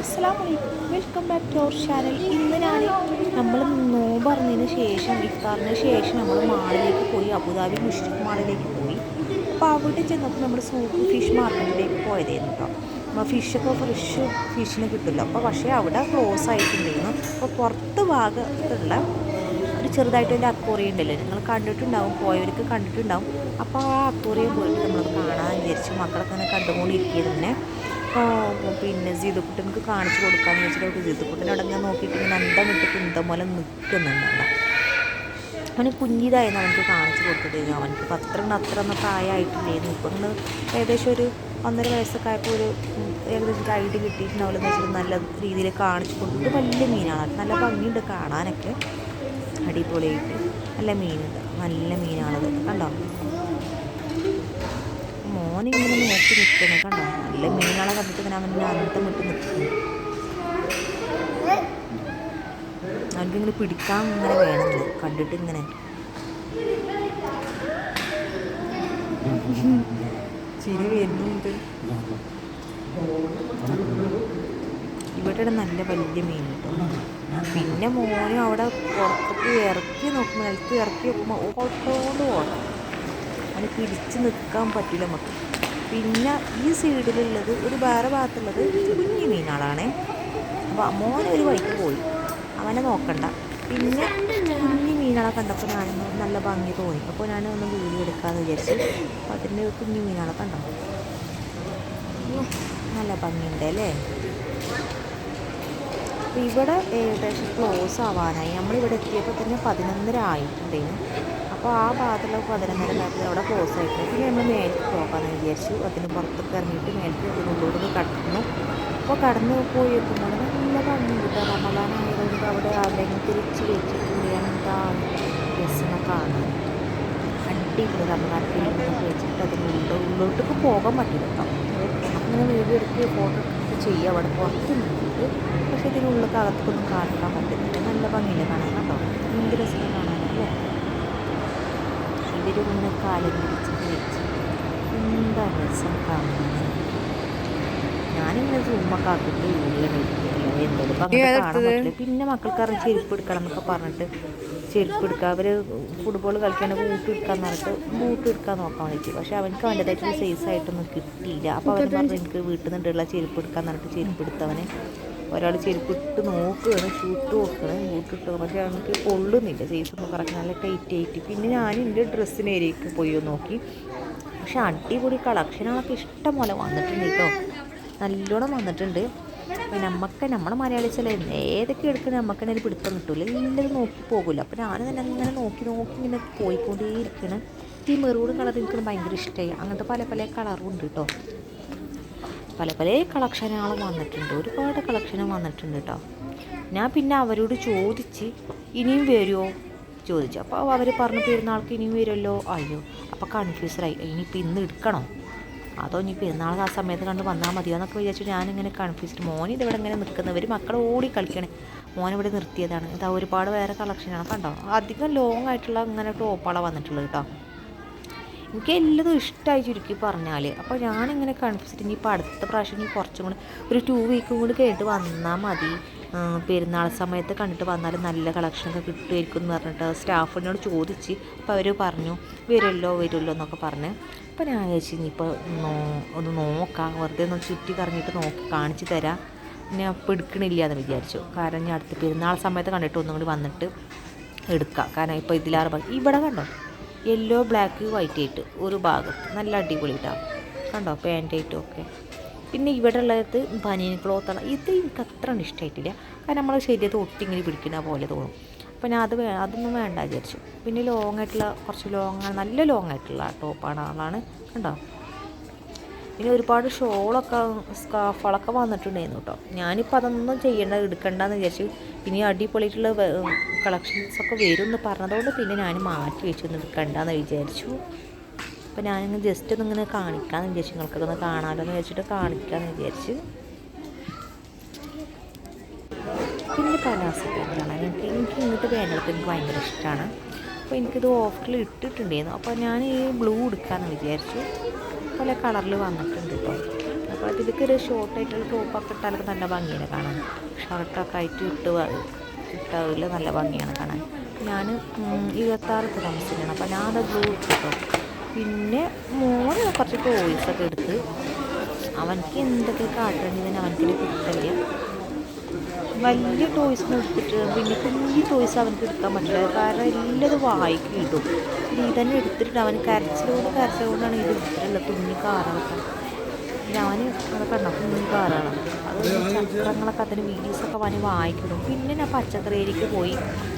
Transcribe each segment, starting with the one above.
അസ്സാം വലൈക്കും welcome back to our channel. ഇന്ന് ഞാൻ നമ്മൾ നോമ്പറന്നതിന് ശേഷം ഇഫ്താറിന് ശേഷം നമ്മൾ മാളിലേക്ക് പോയി അബുദാബി മുഷ്രിഖ് മാളിലേക്ക് പോയി. അപ്പോൾ അവിടെ ചെന്നപ്പോൾ നമ്മൾ സൂപ്പ് ഫിഷ് മാർക്കറ്റിലേക്ക് പോയതായിരുന്നു കേട്ടോ അപ്പോൾ ഫിഷൊക്കെ ഫ്രഷ് ഫിഷിന് കിട്ടില്ല അപ്പോൾ പക്ഷേ അവിടെ ക്ലോസ് ആയിട്ടുണ്ടായിരുന്നു. അപ്പോൾ പുറത്ത് ഭാഗത്തുള്ള ഒരു ചെറുതായിട്ട് ഒരു അക്വറിയം ഉണ്ടല്ലോ. നിങ്ങൾ കണ്ടിട്ടുണ്ടാവും പോയവർക്ക് കണ്ടിട്ടുണ്ടാവും. അപ്പോൾ ആ അക്വറിയം പോയിട്ട് നമ്മൾ കാണാൻ വിചാരിച്ചു മക്കളൊക്കെ അങ്ങനെ കണ്ടുകൊണ്ടിരിക്കുന്നതിനെ പിന്നെ സീതക്കുട്ടനക്ക് കാണിച്ചു കൊടുക്കാമെന്ന് വെച്ചിട്ട് സീതക്കുട്ടൻ അവിടെ ഞാൻ നോക്കിയിട്ട് ഇങ്ങനെ അന്തം വിട്ട് കുന്തം പോലെ നിൽക്കുന്നുണ്ടല്ല അവന് കുഞ്ഞിതായിരുന്നു അവനക്ക് കാണിച്ചു കൊടുത്തത് അവനക്ക് പത്രം അത്ര ഒന്നും പ്രായമായിട്ടില്ലായിരുന്നു ഇപ്പം ഇന്ന് ഏകദേശം ഒരു ഒന്നര വയസ്സൊക്കെ ആയപ്പോൾ ഒരു ഏകദേശം ഐഡിയ കിട്ടിയിട്ടുണ്ടാവില്ലെന്ന് വെച്ചിട്ട് നല്ല രീതിയിൽ കാണിച്ചു കൊടുത്തിട്ട് വലിയ മീനാണ്. നല്ല ഭംഗിയുണ്ട് കാണാനൊക്കെ. അടിപൊളിയായിട്ട്. നല്ല മീനുണ്ട്. നല്ല മീനാണത്. കണ്ടോ? മോനിങ്ങനെ നോക്കി നിൽക്കുന്നു കണ്ടോ? നല്ല മീനുകളെ കണ്ടിട്ട് ഇങ്ങനെ അവന്റെ അന്തം വിട്ട് നിൽക്കുന്നു. അവൻക്കിങ്ങനെ പിടിക്കാൻ ഇങ്ങനെ വേണമെന്ന് കണ്ടിട്ട് ഇങ്ങനെ. ചിരി വരുന്നുണ്ട് ഇവിടെ നല്ല വലിയ മീൻ കിട്ടും. പിന്നെ മോനും അവിടെ പുറത്തേക്ക് ഇറക്കി നോക്കുമ്പോൾ നിലത്ത് ഇറക്കി നോക്കുമ്പോൾ ഓട്ടോണ്ട് ഓടാം. അതിന് പിടിച്ച് നിൽക്കാൻ പറ്റില്ല നമുക്ക്. പിന്നെ ഈ സൈഡിലുള്ളത് ഒരു വേറെ ഭാഗത്തുള്ളത് കുഞ്ഞു മീനാളാണ്. അപ്പോൾ മോനെ ഒരു വഴിക്ക് പോയി. അവനെ നോക്കണ്ട. പിന്നെ കുഞ്ഞു മീനാളെ കണ്ടപ്പോൾ ഞാൻ നല്ല ഭംഗി തോന്നി. അപ്പോൾ ഞാൻ ഒന്ന് വീഡിയോ എടുക്കാമെന്ന് വിചാരിച്ചു അപ്പോൾ അതിന്റെ കുഞ്ഞു മീനാളെ കണ്ടോ നല്ല ഭംഗിയുണ്ട് അല്ലേ? അപ്പോൾ ഇവിടെ ഏകദേശം ക്ലോസ് ആവാനായി. നമ്മളിവിടെ എത്തിയപ്പോൾ തന്നെ പതിനൊന്നര ആയിട്ടുണ്ടായിരുന്നു അപ്പോൾ ആ ഭാഗത്തുള്ള പതിനൊന്നര നേരത്തിൽ അവിടെ ക്ലോസ് ആയിട്ട് പിന്നെ നമ്മൾ മേലേക്ക് പോകാമെന്ന് വിചാരിച്ചു. അതിന് പുറത്തൊക്കെ ഇറങ്ങിയിട്ട് മേലേക്ക് അതിനുള്ളിലോട്ട് കടന്നു. അപ്പോൾ കടന്നു എത്തുമ്പോൾ നല്ല ഭംഗി കിട്ടുക റമദാനായതുകൊണ്ട് അവിടെ ആരെങ്കിലും തിരിച്ച് വെച്ച് എന്താ രസം കാണാൻ. അടിപൊളി റമദാൻ ഫിലിമൊക്കെ വെച്ചിട്ട് അതിനുള്ളിൽ ഉള്ളിലോട്ടൊക്കെ പോകാൻ പറ്റില്ല കേട്ടോ. അങ്ങനെ വീഡിയോ എടുത്ത് ഫോട്ടോ എടുത്തിട്ട് ചെയ്യുക അവിടെ പുറത്ത് നിന്നിട്ട്. പക്ഷേ ഇതിനുള്ളിൽ അകത്തൊന്നും കാണിക്കാൻ പറ്റുന്നില്ല നല്ല ഭംഗിയില്ല കാണാൻ കേട്ടോ. എന്ത് രസം ഇവരിങ്ങനെ കാലം പിടിച്ച് കഴിച്ച് എന്താ രസം കാണുന്നത് ഞാനിങ്ങനെ സൂമൊക്കെ ആക്കിയിട്ട് വീഡിയോ പറ്റില്ല പിന്നെ മക്കൾക്കാരും ചെരുപ്പ് എടുക്കണം എന്നൊക്കെ പറഞ്ഞിട്ട് ചെരുപ്പ് എടുക്കുക അവർ ഫുട്ബോൾ കളിക്കാൻ ബൂട്ട് എടുക്കാന്ന് പറഞ്ഞിട്ട് ബൂട്ട് എടുക്കാൻ നോക്കാൻ വേണ്ടി പക്ഷെ അവനക്ക് അവന്റെതായിട്ടുള്ള സൈസ് ആയിട്ടൊന്നും കിട്ടിയില്ല അപ്പോൾ അവൻ പറഞ്ഞു എനിക്ക് വീട്ടിൽ നിന്നുള്ള ചെരുപ്പ് എടുക്കാന്ന് പറഞ്ഞിട്ട് ചെരുപ്പ് എടുത്തവന് ഒരാൾ ചെരുപ്പിട്ട് നോക്കുകയാണ് ഷൂട്ട് നോക്കുകയാണ് ഷൂട്ടിട്ട് പക്ഷേ അവനക്ക് കൊള്ളുന്നില്ല. സൈസ് ഒന്നും കറക്റ്റ് നല്ല ടൈറ്റ് ആയിട്ട്. പിന്നെ ഞാൻ എന്റെ ഡ്രസ്സിന് ഏരിയക്ക് പോയി നോക്കി. പക്ഷെ അടിപൊളി കളക്ഷനുകളൊക്കെ ഇഷ്ടം പോലെ വന്നിട്ടുണ്ട് കേട്ടോ. നല്ലോണം വന്നിട്ടുണ്ട്. പിന്നെ നമുക്ക് നമ്മുടെ മലയാളിച്ചല്ല ഏതൊക്കെ എടുക്കുന്ന നമുക്ക് തന്നെ പിടുത്തം കിട്ടില്ല എല്ലാവരും നോക്കി പോകില്ല അപ്പോൾ ഞാൻ തന്നെ അങ്ങനെ നോക്കി നോക്കി ഇങ്ങനെ പോയിക്കൊണ്ടേയിരിക്കണം. ഈ മെറൂൺ കളർ എനിക്ക് ഭയങ്കര ഇഷ്ടമായി അങ്ങനത്തെ പല പല കളറും ഉണ്ട് കേട്ടോ. പല പല കളക്ഷനുകൾ വന്നിട്ടുണ്ട്. ഒരുപാട് കളക്ഷനും വന്നിട്ടുണ്ട് കേട്ടോ ഞാൻ പിന്നെ അവരോട് ചോദിച്ച് ഇനിയും വരുമോ ചോദിച്ചു. അപ്പോൾ അവർ പറഞ്ഞു പെരുന്നാൾക്ക് ഇനിയും വരുമല്ലോ അയ്യോ അപ്പോൾ കൺഫ്യൂസറായി ഇനിയിപ്പോൾ ഇന്ന് എടുക്കണോ? അതോ ഇനി പെരുന്നാൾ ആ സമയത്ത് കണ്ട് വന്നാൽ മതിയോ എന്നൊക്കെ വിചാരിച്ചു ഞാനിങ്ങനെ കൺഫ്യൂസ്ഡ് മോൻ ഇതിവിടെ ഇങ്ങനെ നിൽക്കുന്നവർ മക്കൾ ഓടി കളിക്കണേ. മോൻ ഇവിടെ നിർത്തിയതാണ്. ഇതാ ഒരുപാട് വേറെ കളക്ഷനാണ്. കണ്ടോ? അധികം ലോങ് ആയിട്ടുള്ള ഇങ്ങനെ ടോപ്പാളാണ് വന്നിട്ടുള്ളത് കേട്ടോ എനിക്ക് എല്ലതും ഇഷ്ടമായി ചുരുക്കി പറഞ്ഞാൽ അപ്പോൾ ഞാനിങ്ങനെ കൺഫ്യൂസ്ഡ് ഇനിയിപ്പോൾ അടുത്ത പ്രാവശ്യം ഇനി കുറച്ചും കൂടി ഒരു ടു വീക്കും കൂടി കേട്ട് വന്നാൽ മതി. പെരുന്നാൾ സമയത്ത് കണ്ടിട്ട് വന്നാൽ നല്ല കളക്ഷനൊക്കെ കിട്ടുമായിരിക്കും എന്ന് പറഞ്ഞിട്ട് സ്റ്റാഫിനോട് ചോദിച്ച് അപ്പോൾ അവർ പറഞ്ഞു വരുമല്ലോ വരുമല്ലോ എന്നൊക്കെ പറഞ്ഞ്. അപ്പോൾ ഞാൻ വിചാരിച്ചു ഇനിയിപ്പോൾ നോ ഒന്ന് നോക്കാം. വെറുതെ ഒന്ന് ചുറ്റി കറങ്ങിയിട്ട് നോക്കി കാണിച്ചു തരാം. അപ്പോൾ എടുക്കണില്ല എന്ന് വിചാരിച്ചു. കാരണം ഞാൻ അടുത്ത പെരുന്നാൾ സമയത്ത് കണ്ടിട്ട് ഒന്നും കൂടി വന്നിട്ട് എടുക്കാം. കാരണം ഇപ്പോൾ ഇതിലാറ് ഇവിടെ കണ്ടോ? യെല്ലോ ബ്ലാക്ക് വൈറ്റ് ആയിട്ട് ഒരു ഭാഗം. നല്ല അടിപൊളി ഇട്ടാണ് കണ്ടോ? പാന്റായിട്ടും ഒക്കെ. പിന്നെ ഇവിടെ ഉള്ളത് ബനിയൻ ക്ലോത്താണ് ഇത് എനിക്ക് അത്ര ഇഷ്ടമായിട്ടില്ല കാരണം നമ്മൾ ശരീരത്ത് ഒട്ടിങ്ങനെ പിടിക്കുന്ന പോലെ തോന്നും. അപ്പോൾ ഞാൻ അത് വേ അതൊന്നും വേണ്ട വിചാരിച്ചു. പിന്നെ ലോങ് ആയിട്ടുള്ള കുറച്ച് ലോങ് നല്ല ലോങ് ആയിട്ടുള്ള ടോപ്പാണ് ആളാണ്. കണ്ടോ? പിന്നെ ഒരുപാട് ഷോളൊക്കെ സ്കാഫുകളൊക്കെ വന്നിട്ടുണ്ടായിരുന്നു കേട്ടോ ഞാനിപ്പോൾ അതൊന്നും ചെയ്യേണ്ട എടുക്കണ്ടെന്ന് വിചാരിച്ചു ഇനി അടിപൊളിയായിട്ടുള്ള കളക്ഷൻസൊക്കെ വരും എന്ന് പറഞ്ഞതുകൊണ്ട് പിന്നെ ഞാൻ മാറ്റി വെച്ചു. ഒന്ന് എടുക്കണ്ടെന്ന് വിചാരിച്ചു. അപ്പോൾ ഞാനിങ്ങനെ ജസ്റ്റ് ഒന്ന് ഇങ്ങനെ കാണിക്കാമെന്ന് വിചാരിച്ചു. നിങ്ങൾക്കൊക്കെ ഒന്ന് കാണാമല്ലോ എന്ന് വെച്ചിട്ട് കാണിക്കാമെന്ന് വിചാരിച്ച്. പിന്നെ പലാസൊക്കെയാണ് എനിക്ക് എനിക്ക് ഇങ്ങോട്ട് വേണ്ടത് എനിക്ക് ഭയങ്കര ഇഷ്ടമാണ് അപ്പോൾ എനിക്കിത് ഓഫറിൽ ഇട്ടിട്ടുണ്ടായിരുന്നു. അപ്പോൾ ഞാൻ ഈ ബ്ലൂ എടുക്കാമെന്ന് വിചാരിച്ചു. പല കളറിൽ വന്നിട്ടുണ്ട് കേട്ടോ അപ്പോൾ ഇതിലേക്ക് ഒരു ഷോർട്ടായിട്ടുള്ള ടോപ്പൊക്കെ ഇട്ടാലൊക്കെ നല്ല ഭംഗിയാണ് കാണാൻ. ഷർട്ടൊക്കെ ആയിട്ട് ഇട്ട് ഇട്ടതിൽ നല്ല ഭംഗിയാണ് കാണാൻ. ഞാൻ ഇരുപത്താറ് താമസിക്കണം അപ്പോൾ ഞാൻ ബ്ലൂ ഇട്ടോ പിന്നെ മോന് കുറച്ച് ടോയ്സൊക്കെ എടുത്ത് അവനക്ക് എന്തൊക്കെ കാട്ടേണ്ടതിന് അവനക്ക് കിട്ടില്ല വലിയ ടോയ്സ് എടുത്തിട്ട് പിന്നെ കുഞ്ഞു ടോയ്സ് അവനക്ക് എടുക്കാൻ പറ്റില്ല. കാരണം എല്ലാതും വായിക്ക് ഇടും. ഇത് തന്നെ എടുത്തിട്ട് അവൻ കരച്ചിലോട് കരച്ചിലോണ്ടാണ് ഇത് എടുത്തിട്ടുള്ളത്. തുന്നി പിന്നെ അവന് അതൊക്കെ ഉണ്ടോ കുഞ്ഞു കാറാണ് അത് ചക്രങ്ങളൊക്കെ അതിന് വീഡിയോസൊക്കെ അവന് വായിക്കിടും. പിന്നെ ഞാൻ പച്ചക്കറിയിലേക്ക് പോയി.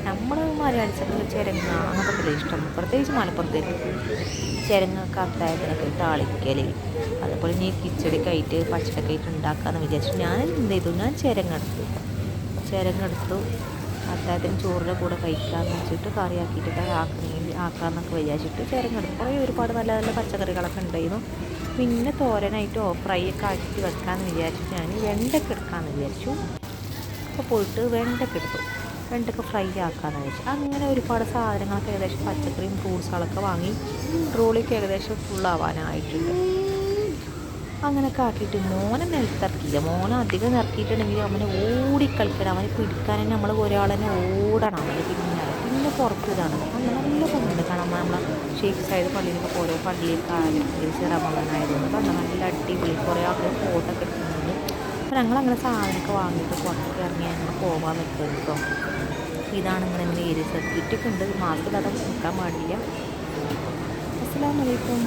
നമ്മൾ മലയാളിച്ചൊക്കെ ചിരങ്ങ അങ്ങനത്തെ ഇഷ്ടം. പ്രത്യേകിച്ച് മലപ്പുറത്തേക്ക്. ചിരങ്ങ കത്തായതിനൊക്കെ താളിക്കൽ അതേപോലെ ഇനി കിച്ചടിക്കായിട്ട് പച്ചടിക്കായിട്ട് ഉണ്ടാക്കാമെന്ന് വിചാരിച്ചു ഞാൻ എന്ത് ചെയ്തു? ഞാൻ ചിരങ്ങെടുത്തു. ചിരങ്ങെടുത്തു അത്താഴത്തിന് ചോറിന്റെ കൂടെ കഴിക്കാമെന്ന് വെച്ചിട്ട് കറിയാക്കിയിട്ട് ആക്കണമെങ്കിൽ ആക്കാമെന്നൊക്കെ വിചാരിച്ചിട്ട് ചിരങ്ങെടുത്തു കുറേ ഒരുപാട് നല്ല നല്ല പച്ചക്കറികളൊക്കെ ഉണ്ടായിരുന്നു. പിന്നെ തോരനായിട്ടോ ഫ്രൈ ഒക്കെ ആക്കിയിട്ട് വെക്കാമെന്ന് വിചാരിച്ചിട്ട് ഞാൻ വെണ്ടയ്ക്ക് എടുക്കാമെന്ന് വിചാരിച്ചു. അപ്പോൾ പോയിട്ട് വെണ്ടയ്ക്ക് എടുത്തു. വെണ്ടയ്ക്ക് ഫ്രൈ ആക്കാമെന്ന് വെച്ചു അങ്ങനെ ഒരുപാട് സാധനങ്ങളൊക്കെ ഏകദേശം പച്ചക്കറിയും ഫ്രൂട്ട്സുകളൊക്കെ വാങ്ങി ട്രോളിക്ക് ഏകദേശം ഫുള്ളാവാനായിട്ടുണ്ട് അങ്ങനെയൊക്കെ ആക്കിയിട്ട് മോനെ നിലത്തിറക്കിയില്ല. മോനെ അധികം നിറക്കിയിട്ടുണ്ടെങ്കിൽ അവനെ ഓടിക്കളിക്കണം. അവനെ പിടിക്കാൻ തന്നെ നമ്മൾ ഒരാൾ തന്നെ ഓടണം. അവന് പിന്നാലെ പിന്നെ പുറത്ത് ഇതാണ് അങ്ങനെ നല്ല ഭംഗിയുണ്ട് കാണാൻ നമ്മളെ ഷേക്ക് സൈഡ് പള്ളിയിലൊക്കെ ഓരോ പള്ളിയിൽ ആയാലും റമദാനായതുകൊണ്ട് കണ്ട നല്ല അടിപൊളി കുറേ ആൾക്കാർ ഫോട്ടോ ഒക്കെ എടുക്കുന്നുണ്ട്. അപ്പോൾ ഞങ്ങളങ്ങനെ സാധനമൊക്കെ വാങ്ങിയിട്ട് പുറത്തേക്ക് ഇറങ്ങി ഞങ്ങൾ പോകാൻ നിൽക്കുന്നത് കേട്ടോ ഇതാണ് ഇങ്ങനെ ഇങ്ങനെ ഏരിയ സർക്കിറ്റൊക്കെ ഉണ്ട് മാസ്ക് ഇല്ലാതെ നിൽക്കാൻ പാടില്ല. അസ്സലാമലൈക്കും